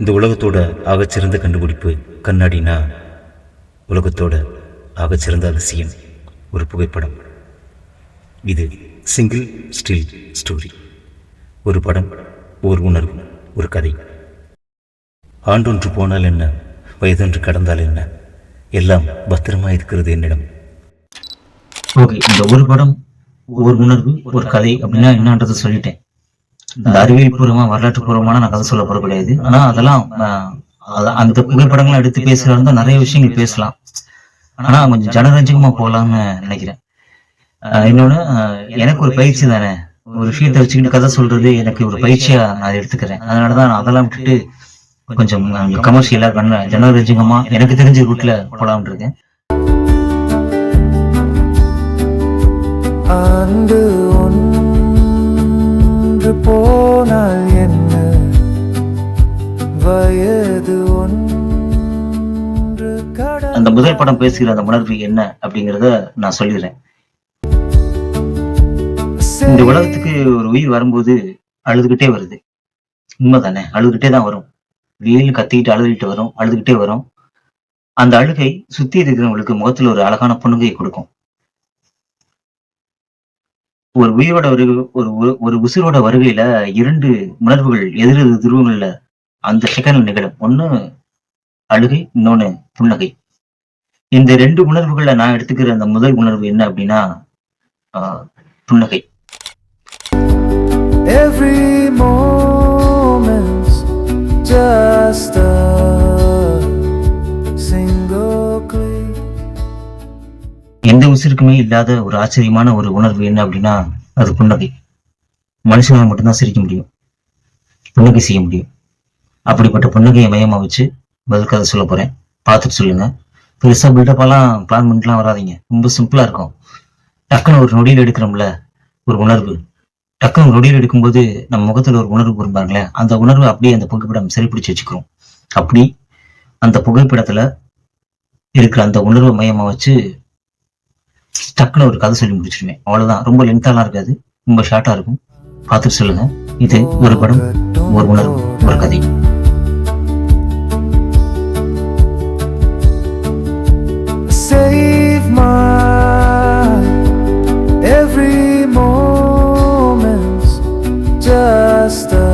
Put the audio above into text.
இந்த உலகத்தோட ஆகச்சிறந்த கண்டுபிடிப்பு கண்ணாடினா உலகத்தோட ஆகச்சிறந்த அதிசயம் ஒரு புகைப்படம். இது சிங்கிள் ஸ்டில் ஸ்டோரி ஒரு படம் ஒரு உணர்வு ஒரு கதை. ஆண்டொன்று போனால் என்ன? வயதொன்று கடந்தால் என்ன? எல்லாம் பத்திரமா இருக்கிறது என்னிடம். ஓகே இந்த ஒரு படம் ஒரு உணர்வு ஒரு கதை அப்படின்னா என்னன்றதை சொல்லிட்டேன். இந்த அறிவியல் பூர்வமா வரலாற்று பூர்வமான நான் கதை சொல்ல போற கிடையாது ஆனா அதெல்லாம் அந்த புகைப்படங்களை எடுத்து பேசுறதா இருந்தா நிறைய விஷயங்கள் பேசலாம். ஆனா கொஞ்சம் ஜனரஞ்சகமா போகலாம்னு நினைக்கிறேன். ஆஹ், இன்னொன்னு எனக்கு ஒரு பயிற்சி தானே. ஒரு விஷயத்தை வச்சுக்கிட்டு கதை சொல்றது எனக்கு ஒரு பயிற்சியா நான் எடுத்துக்கிறேன். அதனாலதான் நான் அதெல்லாம் விட்டுட்டு கொஞ்சம் கமர்ஷியலா ஜனரஞ்சகமா எனக்கு தெரிஞ்ச ரூட்ல போலாம்னு இருக்கேன். ஆண்டு முதல் படம் பேசுகிற அந்த உணர்வு என்ன அப்படிங்கிறத நான் சொல்லிடுறேன். இந்த உலகத்துக்கு ஒரு உயிர் வரும்போது அழுதுகிட்டே வருது. உண்மைதானே? அழுதுகிட்டே தான் வரும். வெயில் கத்திக்கிட்டு அழுதுகிட்டு வரும் அழுதுகிட்டே வரும். அந்த அழுகை சுத்தி இருக்கிறவங்களுக்கு முகத்துல ஒரு அழகான புண்ணுகையை கொடுக்கும். ஒரு உயிரோட ஒரு ஒரு ஒரு- உசிரோட வருகையில இரண்டு உணர்வுகள் எதிர் எதிர் துருவங்கள்ல அந்த செகண்ட்ல நிகழும். ஒண்ணு அழுகை இன்னொன்னு புன்னகை. இந்த ரெண்டு உணர்வுகளை நான் எடுத்துக்கிற அந்த முதல் உணர்வு என்ன அப்படின்னா புன்னகை. எந்த உசிருக்குமே இல்லாத ஒரு ஆச்சரியமான ஒரு உணர்வு என்ன அப்படின்னா அது புன்னகை. மனுஷனால மட்டும்தான் சிரிக்க முடியும். புன்னகை செய்ய முடியும். அப்படிப்பட்ட புன்னகையை மையமா வச்சு பதில் கதை சொல்ல போறேன். பார்த்துட்டு சொல்லுங்க. பெருசா பில்டப்பாலாம் பிளான் பண்ணிட்டுலாம் வராதீங்க. ரொம்ப சிம்பிளா இருக்கும். டக்குன்னு ஒரு நொடியில் எடுக்கிறோம்ல ஒரு உணர்வு. டக்குன்னு ஒரு நொடியில் எடுக்கும்போது நம்ம முகத்துல ஒரு உணர்வு வரும்பாங்களே அந்த உணர்வு அப்படியே அந்த புகைப்படம் சரி வச்சுக்கிறோம் அப்படி அந்த புகைப்படத்துல இருக்கிற அந்த உணர்வை மையமா வச்சு டக்குன்னு ஒரு கதை சொல்லி முடிச்சிருவேன். அவ்வளவுதான். ரொம்ப லென்த்தாலாம் இருக்காது. ரொம்ப ஷார்ட்டா இருக்கும். பார்த்துட்டு சொல்லுங்க. இது ஒரு படம் ஒரு உணர்வு ஒரு கதை. The.